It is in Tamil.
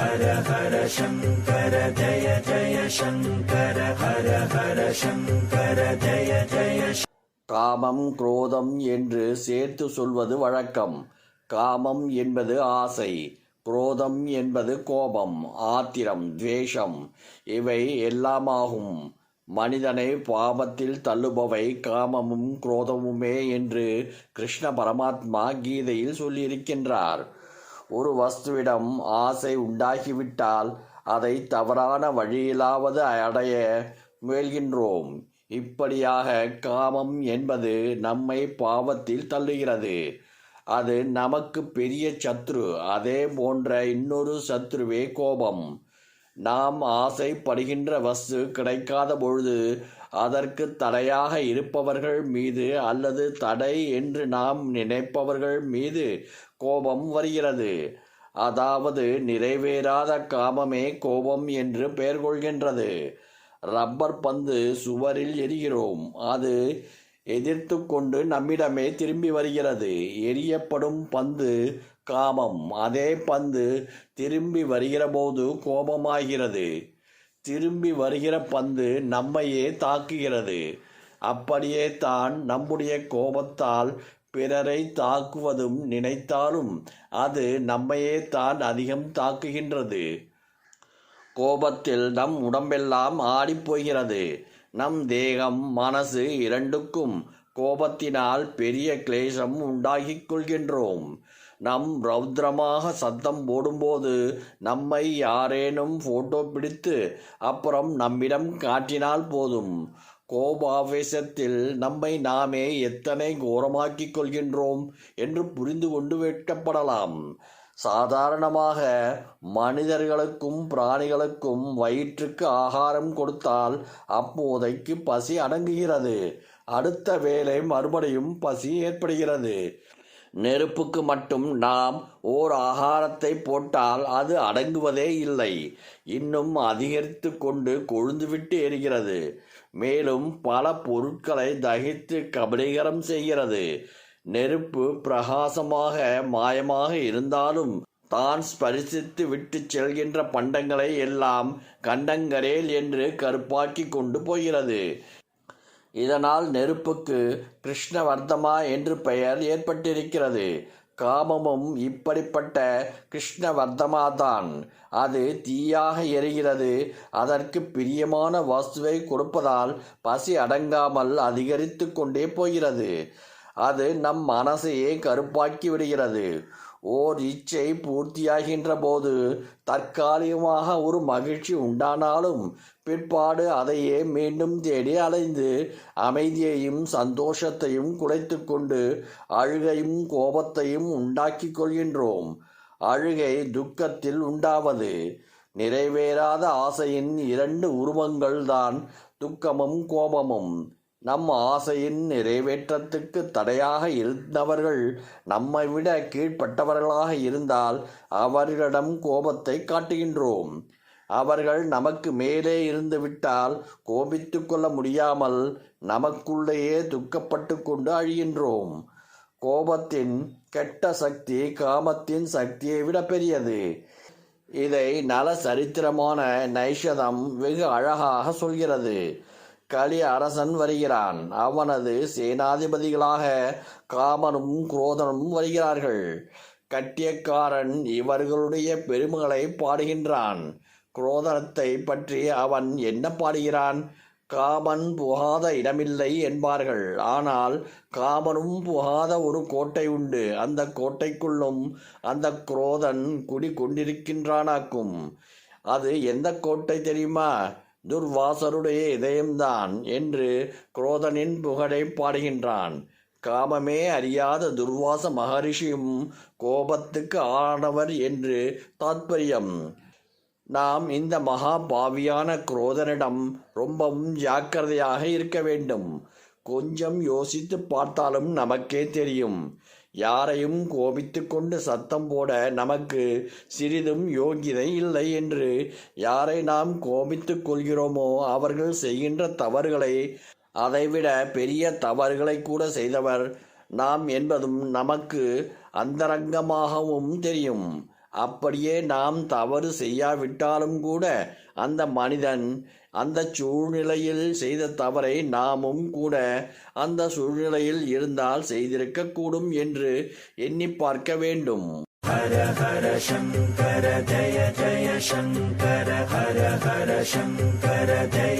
ஹர ஹர சங்கர ஜய ஜய சங்கர ஹர ஹர சங்கர ஜய ஜய காமம் குரோதம் என்று சேர்த்து சொல்வது வழக்கம். காமம் என்பது ஆசை குரோதம் என்பது கோபம் ஆத்திரம் துவேஷம். இவை எல்லாமாகும். மனிதனை பாவத்தில் தள்ளுபவை காமமும் குரோதமுமே என்று கிருஷ்ண பரமாத்மா கீதையில் சொல்லியிருக்கின்றார். ஒரு வஸ்துவிடம் ஆசை உண்டாகிவிட்டால் அதை தவறான வழியிலாவது அடைய முயல்கின்றோம். இப்படியாக காமம் என்பது நம்மை பாவத்தில் தள்ளுகிறது. அது நமக்கு பெரிய சத்ரு அதே போன்ற இன்னொரு சத்ருவே கோபம். நாம் ஆசைப்படுகின்ற வஸ்து கிடைக்காத பொழுது அதற்கு தடையாக இருப்பவர்கள் மீது அல்லது தடை என்று நாம் நினைப்பவர்கள் மீது கோபம் வருகிறது. அதாவது நிறைவேறாத காமமே கோபம் என்று பெயர் கொள்கின்றது. ரப்பர் பந்து சுவரில் எரிகிறோம். அது எதிர்த்து கொண்டு நம்மிடமே திரும்பி வருகிறது. எரியப்படும் பந்து காமம். அதே பந்து திரும்பி வருகிற போது கோபமாகிறது. திரும்பி வருகிற பந்து நம்மையே தாக்குகிறது. அப்படியே தான் நம்முடைய கோபத்தால் பிறரை தாக்குவதும் நினைத்தாலும் அது நம்மையே தான் அதிகம் தாக்குகின்றது. கோபத்தில் நம் உடம்பெல்லாம் ஆடிப்போகிறது நம் தேகம் மனசு இரண்டுக்கும் கோபத்தினால் பெரிய கிளேசம் உண்டாகிக் கொள்கின்றோம். நம் ரௌத்ரமாக சத்தம் போடும்போது நம்மை யாரேனும் ஃபோட்டோ பிடித்து அப்புறம் நம்மிடம் காட்டினால் போதும். கோபாவேசத்தில் நம்மை நாமே எத்தனை கோரமாக்கிக் கொள்கின்றோம் என்று புரிந்து கொண்டு வெட்கப்படலாம். சாதாரணமாக மனிதர்களுக்கும் பிராணிகளுக்கும் வயிற்றுக்கு ஆகாரம் கொடுத்தால் அப்போதைக்கு பசி அடங்குகிறது. அடுத்த வேளை மறுபடியும் பசி ஏற்படுகிறது. நெருப்புக்கு மட்டும் நாம் ஓர் ஆகாரத்தை போட்டால் அது அடங்குவதே இல்லை. இன்னும் அதிகரித்து கொண்டு கொழுந்துவிட்டு எரிகிறது. மேலும் பல பொருட்களை தகித்து கபலீகரம் செய்கிறது. நெருப்பு பிரகாசமாக மாயமாக இருந்தாலும் தான் ஸ்பரிசித்து விட்டு செல்கின்ற பண்டங்களை எல்லாம் கண்டங்கரேல் என்று கருப்பாக்கி கொண்டு போகிறது. இதனால் நெருப்புக்கு கிருஷ்ணவர்தமா என்று பெயர் ஏற்பட்டிருக்கிறது. காமமும் இப்படிப்பட்ட கிருஷ்ணவர்த்தமாதான் அது தீயாக எரிகிறது. அதற்கு பிரியமான வஸ்துவை கொடுப்பதால் பசி அடங்காமல் அதிகரித்து கொண்டே போகிறது. அது நம் மனசையே கருப்பாக்கி விடுகிறது. ஓர் இச்சை பூர்த்தியாகின்ற போது தற்காலிகமாக ஒரு மகிழ்ச்சி உண்டானாலும் பிற்பாடு அதையே மீண்டும் தேடி அலைந்து அமைதியையும் சந்தோஷத்தையும் குலைத்து கொண்டு அழுகையும் கோபத்தையும் உண்டாக்கி கொள்கின்றோம். அழுகை துக்கத்தில் உண்டாவது. நிறைவேறாத ஆசையின் இரண்டு உருவங்கள்தான் துக்கமும் கோபமும். நம் ஆசையின் நிறைவேற்றத்துக்கு தடையாக இருந்தவர்கள் நம்மை விட கீழ்ப்பட்டவர்களாக இருந்தால் அவர்களிடம் கோபத்தை காட்டுகின்றோம். அவர்கள் நமக்கு மேலே இருந்து விட்டால் கோபித்து கொள்ள முடியாமல் நமக்குள்ளேயே துக்கப்பட்டு கொண்டு அழிகின்றோம். கோபத்தின் கெட்ட சக்தி காமத்தின் சக்தியை விட பெரியது. இதை நல சரித்திரமான நைஷதம் வெகு அழகாக சொல்கிறது. களி அரசன் வருகிறான். அவனது சேனாதிபதிகளாக காமனும் குரோதனும் வருகிறார்கள். கட்டியக்காரன் இவர்களுடைய பெருமைகளை பாடுகின்றான். குரோதனத்தை பற்றி அவன் என்ன பாடுகிறான்? காமன் புகாத இடமில்லை என்பார்கள். ஆனால் காமனும் புகாத ஒரு கோட்டை உண்டு. அந்த கோட்டைக்குள்ளும் அந்த குரோதன் குடி கொண்டிருக்கின்றானாக்கும் அது எந்த கோட்டை தெரியுமா? துர்வாசருடைய இதயம்தான் என்று குரோதனின் புகழை பாடுகின்றான். காமமே அறியாத துர்வாச மகரிஷியும் கோபத்துக்கு ஆனவர் என்று தாத்பரியம். நாம் இந்த மகா பாவியான குரோதனிடம் ரொம்பவும் ஜாக்கிரதையாக இருக்க வேண்டும். கொஞ்சம் யோசித்து பார்த்தாலும் நமக்கே தெரியும். யாரையும் கோபித்து கொண்டு சத்தம் போட நமக்கு சிறிதும் யோகிதை இல்லை என்று யாரை நாம் கோபித்துக் கொள்கிறோமோ அவர்கள் செய்கின்ற தவறுகளை அதைவிட பெரிய தவறுகளை கூட செய்தவர் நாம் என்பதும் நமக்கு அந்தரங்கமாகவும் தெரியும். அப்படியே நாம் தவறு செய்யாவிட்டாலும் கூட அந்த மனிதன் அந்த சூழ்நிலையில் செய்த தவறை நாமும் கூட அந்த சூழ்நிலையில் இருந்தால் செய்திருக்கக்கூடும் என்று எண்ணி பார்க்க வேண்டும். ஹர ஹர சங்கர ஜய ஜய சங்கர ஹர ஹர சங்கர ஜய